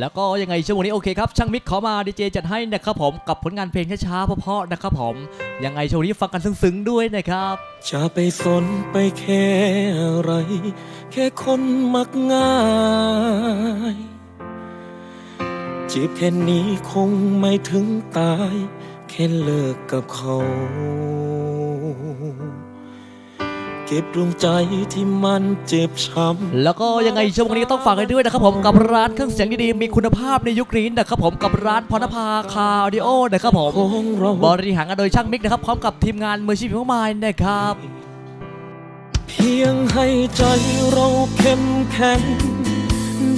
แล้วก็ยังไงช่วงนี้โอเคครับช่างมิกขอมาดีเจจัดให้นะครับผมกับผลงานเพลงช้าๆเพราะๆนะครับผมยังไงช่วงนี้ฟังกันซึ้งๆด้วยนะครับ จะไปสนไปแค่อะไร แค่คนมักง่ายจีบแค่นี้คงไม่ถึงตาย แค่เลิกกับเขา ก็บดวงใจที่มันเจ็บช้ำแล้วก็ยังไงช่วงนี้ต้องฝากกันด้วยนะครับผมกับร้านเครื่องเสียงดีๆมีคุณภาพในยุคนี้นะครับผมกับร้านพรณภาคาร์ดิโอนะครับผมของเราบริหารกันโดยช่างมิกนะครับพร้อมกับทีมงานมืออาชีพมากมายนะครับ เพียงให้ใจเราเข้มแข็ง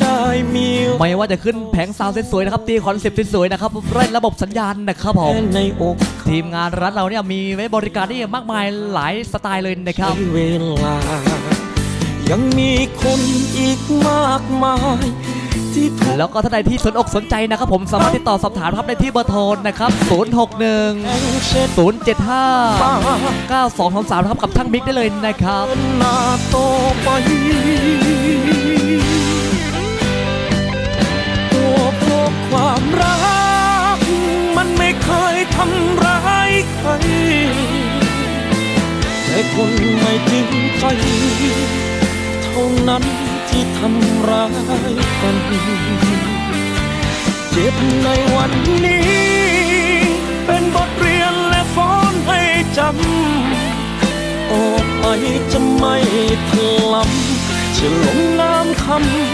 ได้มีไม่ว่าจะขึ้นแผงซาวด์สวยๆนะครับตีคอนเซ็ปต์สวยๆนะครับเล่นระบบสัญญาณนะครับผมแค่ในอกทีมงานร้านเราเนี่ยมีไว้บริการที่มากมายหลายสไตล์เลยนะครับใช้เวลา ยังมีคนอีกมากมายที่ถูกแล้วก็ท่านใดที่สนอกสนใจนะครับผมสามารถติดต่อสอบถามครับได้ที่เบอร์โทรนะครับ 061แข่งเช็ด075ปาก9233นะครับกับช่างมิกได้เลยนะครับ ความรัก มันไม่เคยทำร้ายใคร แต่คนไม่จริงใจเท่านั้นที่ทำร้ายกัน เจ็บในวันนี้ เป็นบทเรียนและสอนให้จำต่อไปจะไม่ถลำจะลงน้ำค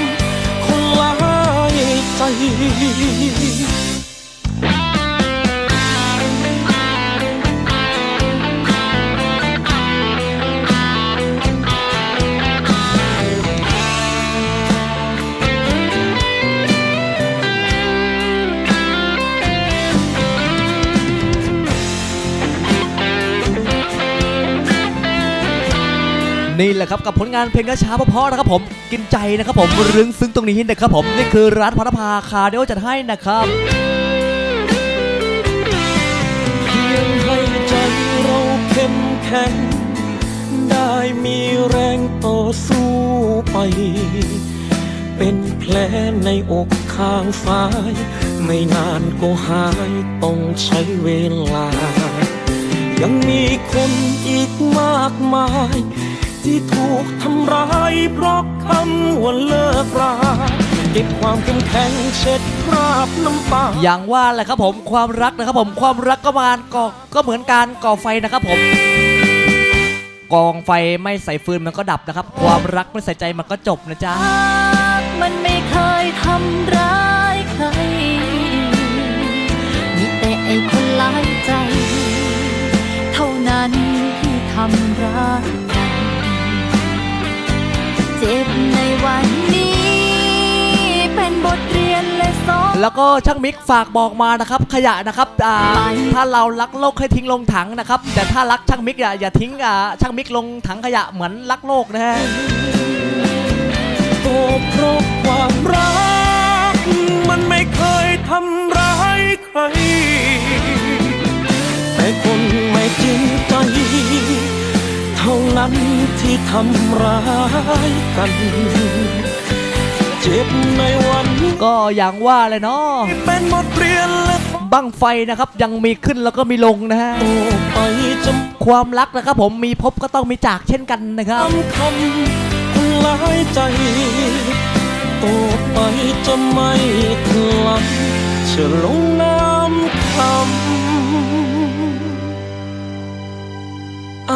ำคนลา ย นี่แหละครับกับผลงานเพลงช้าๆเพราะๆนะครับผมกินใจนะครับผมรึงซึ้งตรงนี้นะครับผมนี่คือร้านพรณภาคาร์ดิโอจัดให้นะครับเพียงให้ใจเราเข้มแข็งได้มีแรงต่อสู้ไป เป็นแผลในอกข้างซ้าย ไม่นานก็หายต้องใช้เวลา ยังมีคนอีกมากมาย ที่ถูกทำร้ายเพราะคำว่าเลิกราเก็บความเข้มแข็งเช็ดคราบน้ำตาอย่างว่าแหละครับผมความรักนะครับผมความรักก็มานก่อก็เหมือนการก่อไฟนะครับผม กองไฟไม่ใส่ฟืนมันก็ดับนะครับ ความรักไม่ใส่ใจมันก็จบนะจ๊ะรักมันไม่เคยทำร้ายใครมีแต่ไอ้คนหลายใจ เท่านั้นที่ทำร้าย แล้วก็ช่างมิกฝากบอกมานะครับขยะนะครับอ่าถ้าเรารักโลกให้ทิ้งลงถังนะครับ แต่ถ้ารักช่างมิกอย่าอย่าทิ้งอ่าช่างมิกลงถังขยะเหมือนรักโลกนะฮะก็เพราะความรัก มันไม่เคยทำร้ายใคร แต่คนไม่จริงใจ เท่านั้นที่ทำร้ายกัน เจ็บในวันนี้ก็อย่างว่าเลยเนาะเป็นบทเรียนและบั้งไฟนะครับยังมีขึ้นแล้วก็มีลงนะฮะต่อไปจะความรักนะครับผมมีพบก็ต้องมีจากเช่นกันนะครับทำคำคนหลายใจต่อไปจะไม่ทลับจะลงน้ำคำไอ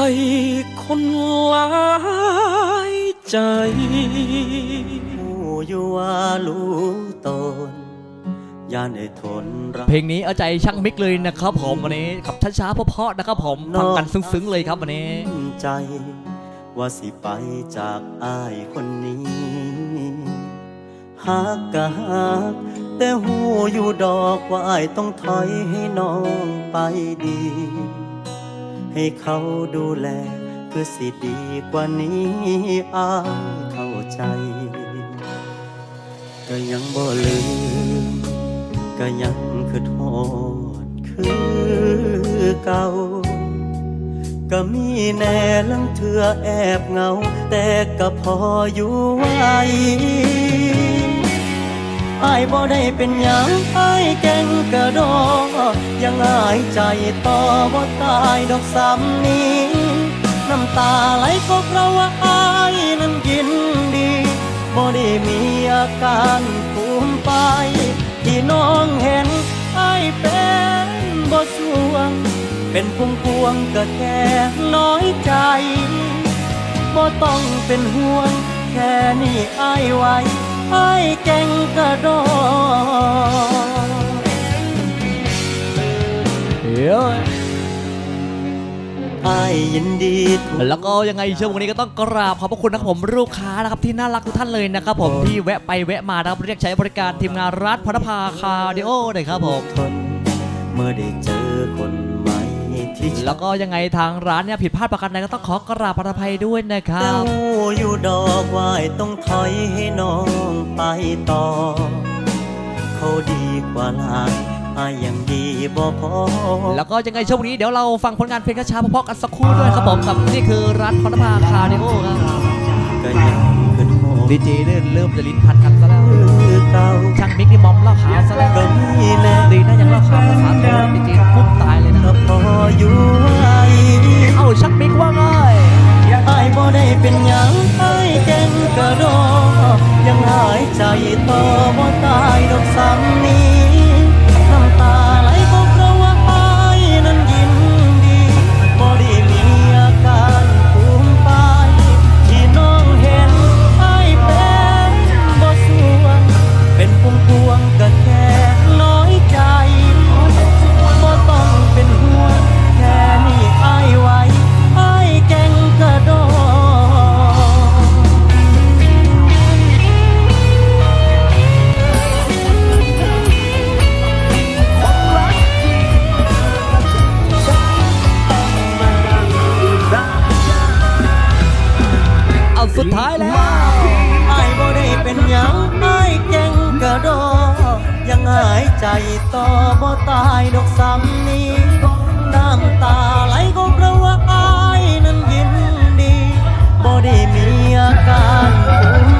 คนหลายใจผู้อ ยู่ว่ารู้ตนย่านได้ทนรักเพลงนี้เอาใจช่างมิกเลยนะครับผมวันนี้ขับช้าๆเพราะๆนะครับผมฟังกันซึ้งๆเลยครับวันนี้ใจ ว่าสิไปจากอ้ายคนนี้หักกะหักแต่หูอยู่ดอกว่าอ้ายต้องถอยให้น้องไปดี ให้เขาดูแลคือสิดีกว่านี้อ้ายเข้าใจ ก็ยังบ่ลืม ก็ยังคือโทษคือเก่า ก็มีแน่ลังเถื่อแอบเงา แต่ก็พออยู่ไหวอายบ่ได้เป็นหยังอายแก่งกระโดดยังอายใจต่อบ่ตายดอกซ้ำนี้ อาการภูมิไป ที่น้องเห็นไอเป็นบ่สวง เป็นพวงพวงก็แค่น้อยใจบ่ต้องเป็นห่วง แค่นี้ไอไว้อายแก่งกระโดด อายยินดีทุกแล้วก็ยังไงช่วงวันนี้ก็ต้องกราบขอบพระคุณนะครับผมลูกค้านะครับที่น่ารักทุกท่านเลยนะครับผมที่แวะไปแวะมานะครับเรียกใช้บริการทีมงานรัฐพนภาคาร์ดิโอเลยครับผมทนเมื่อได้เจอคนใหม่ที่ชอบแล้วก็ยังไงทางร้านเนี่ยผิดพลาดประการใดก็ต้องขอกราบอภัยด้วยนะครัเจ้าบอยู่ดอกไว้ต้องถอยให้น้องไปต่อ เขาดีกว่าหลาย อายยังดีบ่พอแล้วก็ยังไงช่วงนี้เดี๋ยวเราฟังผลงานเพลงช้าๆเพราะๆกันสักครู่ด้วยครับผมกับนี่คือร้านพนภาคาร์ดิโอครับก็ยังขึ้นโมดีเจเนี่ยเริ่มจะลิ้นพันกันซะแล้วคือเก่าช่างมิกนี่มอมเหล่าขาวซะแล้วก็มีแน่ดีนะยังเหล่าขาวภาษาไทยดีเจพุ่งตายเลยนะคก็รับพออยู่ สุดท้ายแล้วไอ้บ่ได้เป็นหยังไอ้เก่งกระโดยังหายใจต่อบ่ตายดอกซ้ำนี้น้ำตาไหลก็เพราะว่าอายนั้นยินดีบ่ได้มีอาการคุ้ม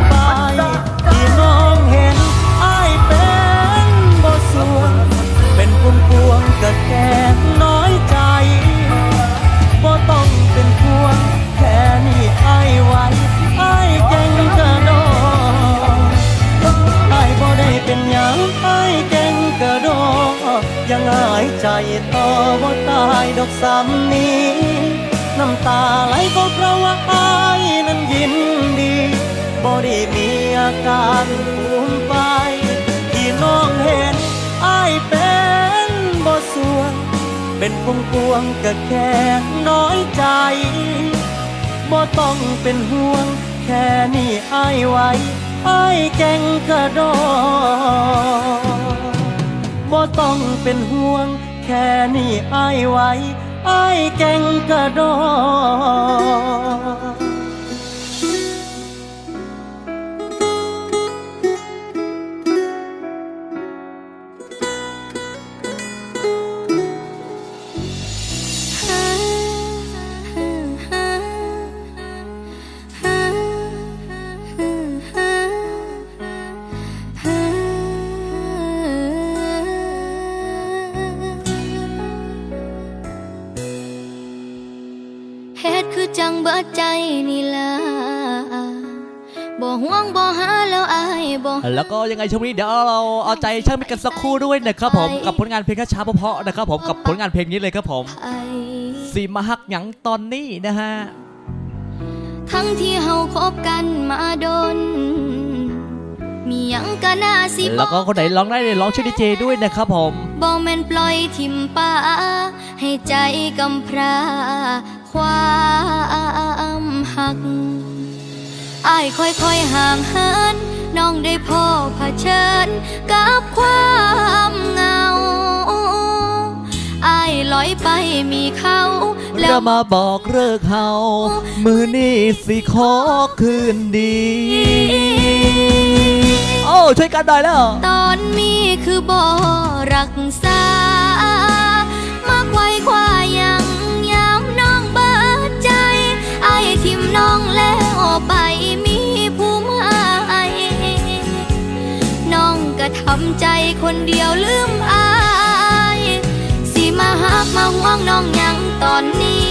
ำนี้ น้ำตาไหลก็เพราะว่าอายนั้นยินดีบ่ได้มีอาการภูมิไปที่น้องเห็นอายเป็นบ่สวงเป็นพวงพวงก็แค่น้อยใจบ่ต้องเป็นห่วงแค่นี้อายไว้อายแก่งกระโดดบ่ต้องเป็นห่วงแค่นี้อายไว้ อายแก่งกระโดด เบิดใจนี่ล่ะบ่ห่วงบ่หาแล้วอายบ่แล้วก็ยังไงช่วงนี้เดี๋ยวเราเอาใจช่างมิกกันสักครู่ด้วยนะครับผมกับผลงานเพลงช้าๆเพราะๆนะครับผมกับผลงานเพลงนี้เลยครับผมไอสีมาหักหยังตอนนี้นะฮะทั้งที่เฮาคบกันมาดนมีหยังก็น่าสิบแล้วก็คนไหนร้องได้เนี่ยร้องช่วยดีเจด้วยนะครับผมบ่แม่นปล่อยทิมป่าให้ใจกำพร้า ความหักอายค่อยๆห่างเหินน้องได้พอเผชิญกับความเหงาอายลอยไปมีเขาแล้แล้ววมาบอกเลิกเฮามือนี่สิขอคืนดี โอ้ ช่วยกันหน่อยแล้ว ตอนมีคือบ่รักษามา น้องแล้วไปมีผู้ใหม่น้องกะคนเดียวลืมอาย สิมาหักมาห่วงน้องยังตอนนี้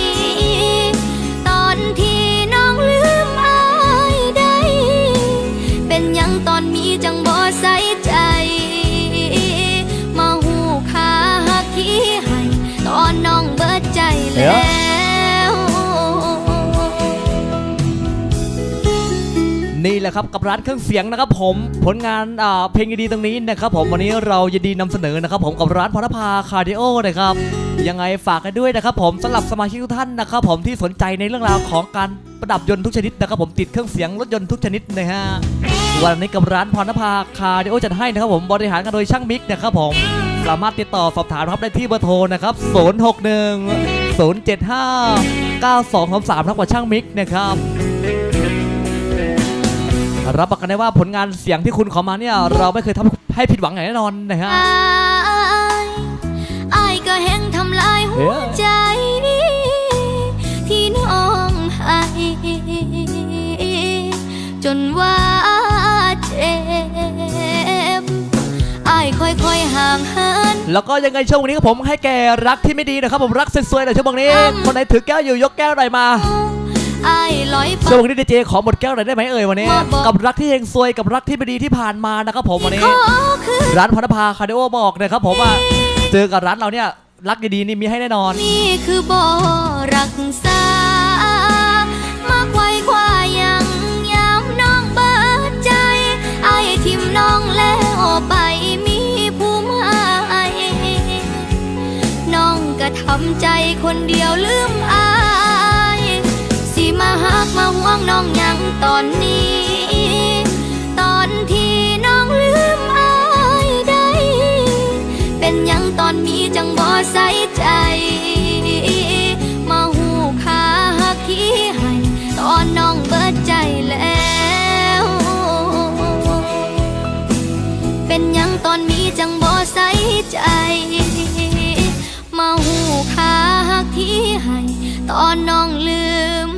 นี่แหละครับกับร้านเครื่องเสียงนะครับผมผลงานเพลงดีๆตรงนี้นะครับผมวันนี้เรายินดีนำเสนอนะครับผมกับร้านพรณภาคาร์ดิโอนะครับยังไงฝากกันด้วยนะครับผมสำหรับสมาชิกทุกท่านนะครับผมที่สนใจในเรื่องราวของการประดับยนต์ทุกชนิดนะครับผมติดเครื่องเสียงรถยนต์ทุกชนิดนะฮะวันนี้กับร้านพรณภาคาร์ดิโอจัดให้นะครับผมบริหารกันโดยช่างมิกนะครับผมสามารถติดต่อสอบถามครับได้ที่เบอร์โทรนะครับ 061 075 9233ทักกว่าช่างมิกนะครับ รับประกันได้ว่าผลงานเสียงที่คุณขอมาเนี่ยเราไม่เคยทำให้ผิดหวังอย่างแน่นอนนะฮะอายอายก็แห้งทำลายหัวใจที่น้องให้จนว่าเจ็บอายค่อยๆห่างเหินแล้วก็ยังไงช่วงนี้ครับผมให้แกรักที่ไม่ดีนะครับผมรักสวยๆหน่อยช่วงนี้ คนไหนถือแก้วอยู่ยกแก้วหน่อยมา อายลอยไปช่วงนี้ดีเจขอหมดแก้วหน่อยได้ไหมเอ่ยวันนี้ บอกบอกกับรักที่เฮงซวยกับรักที่ไม่ดีที่ผ่านมานะครับผมวันนี้ ขอคืน ร้านพรณภาคาร์ดิโอบอกนะครับผมว่าเจอกับร้านเราเนี่ยรักดีๆนี่มีให้แน่นอน นี่คือบ่รักษามาไขว้คว้ายังยามน้องเบิดใจไอ้ทิมน้องแล้วไปมีผู้หมายน้องก็ทำใจคนเดียว กมาห่วงน้องยังตอนนี้ ตอนที่น้องลืมอายได้ เป็นยังตอนมีจังบ่ใส่ใจ มาหูคาหักที่ให้ ตอนน้องเบิดใจแล้ว เป็นยังตอนมีจังบ่ใส่ใจ มาหูคาหักที่ให้ ตอนน้องลืม